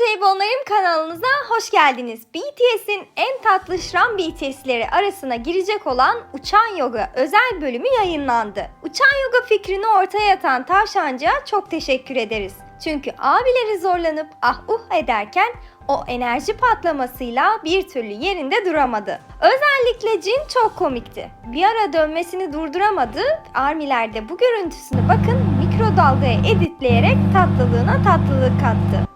Jelibonlarım kanalınıza hoş geldiniz. BTS'in en tatlı şram BTS'leri arasına girecek olan Uçan Yoga özel bölümü yayınlandı. Uçan Yoga fikrini ortaya atan Tavşancı'ya çok teşekkür ederiz. Çünkü abileri zorlanıp ah uh ederken o enerji patlamasıyla bir türlü yerinde duramadı. Özellikle Jin çok komikti. Bir ara dönmesini durduramadı. Armilerde bu görüntüsünü bakın mikrodalgaya editleyerek tatlılığına tatlılık kattı.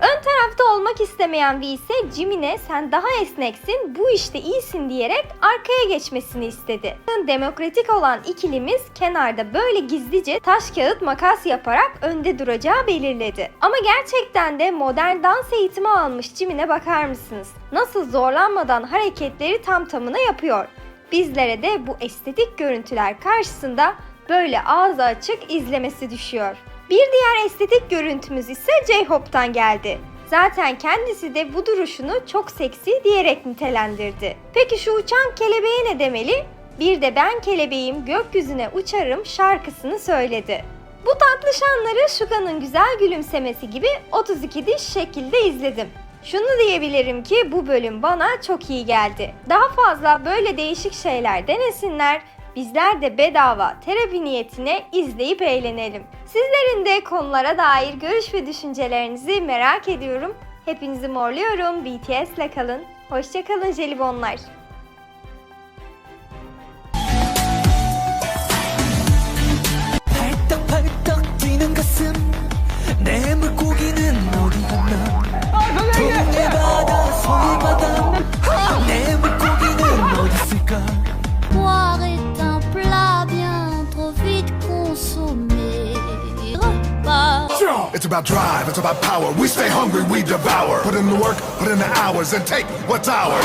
Ön tarafta olmak istemeyen V ise Jimin'e sen daha esneksin, bu işte iyisin diyerek arkaya geçmesini istedi. Demokratik olan ikilimiz kenarda böyle gizlice taş kağıt makas yaparak önde duracağı belirledi. Ama gerçekten de modern dans eğitimi almış Jimin'e bakar mısınız? Nasıl zorlanmadan hareketleri tam tamına yapıyor. Bizlere de bu estetik görüntüler karşısında böyle ağzı açık izlemesi düşüyor. Bir diğer estetik görüntümüz ise J-Hope'tan geldi. Zaten kendisi de bu duruşunu çok seksi diyerek nitelendirdi. Peki şu uçan kelebeğe ne demeli? Bir de ben kelebeğim gökyüzüne uçarım şarkısını söyledi. Bu tatlışanları Şuka'nın güzel gülümsemesi gibi 32 diş şekilde izledim. Şunu diyebilirim ki bu bölüm bana çok iyi geldi. Daha fazla böyle değişik şeyler denesinler Bizler de bedava terapi niyetine izleyip eğlenelim. Sizlerin de konulara dair görüş ve düşüncelerinizi merak ediyorum. Hepinizi morluyorum. BTS'le kalın. Hoşçakalın jelibonlar. 팔떡팔떡 뛰는 가슴 내 물고기는 어디 갔나 동해 바다 서해 바다 It's about drive, it's about power. We stay hungry, we devour. Put in the work, put in the hours, and take what's ours.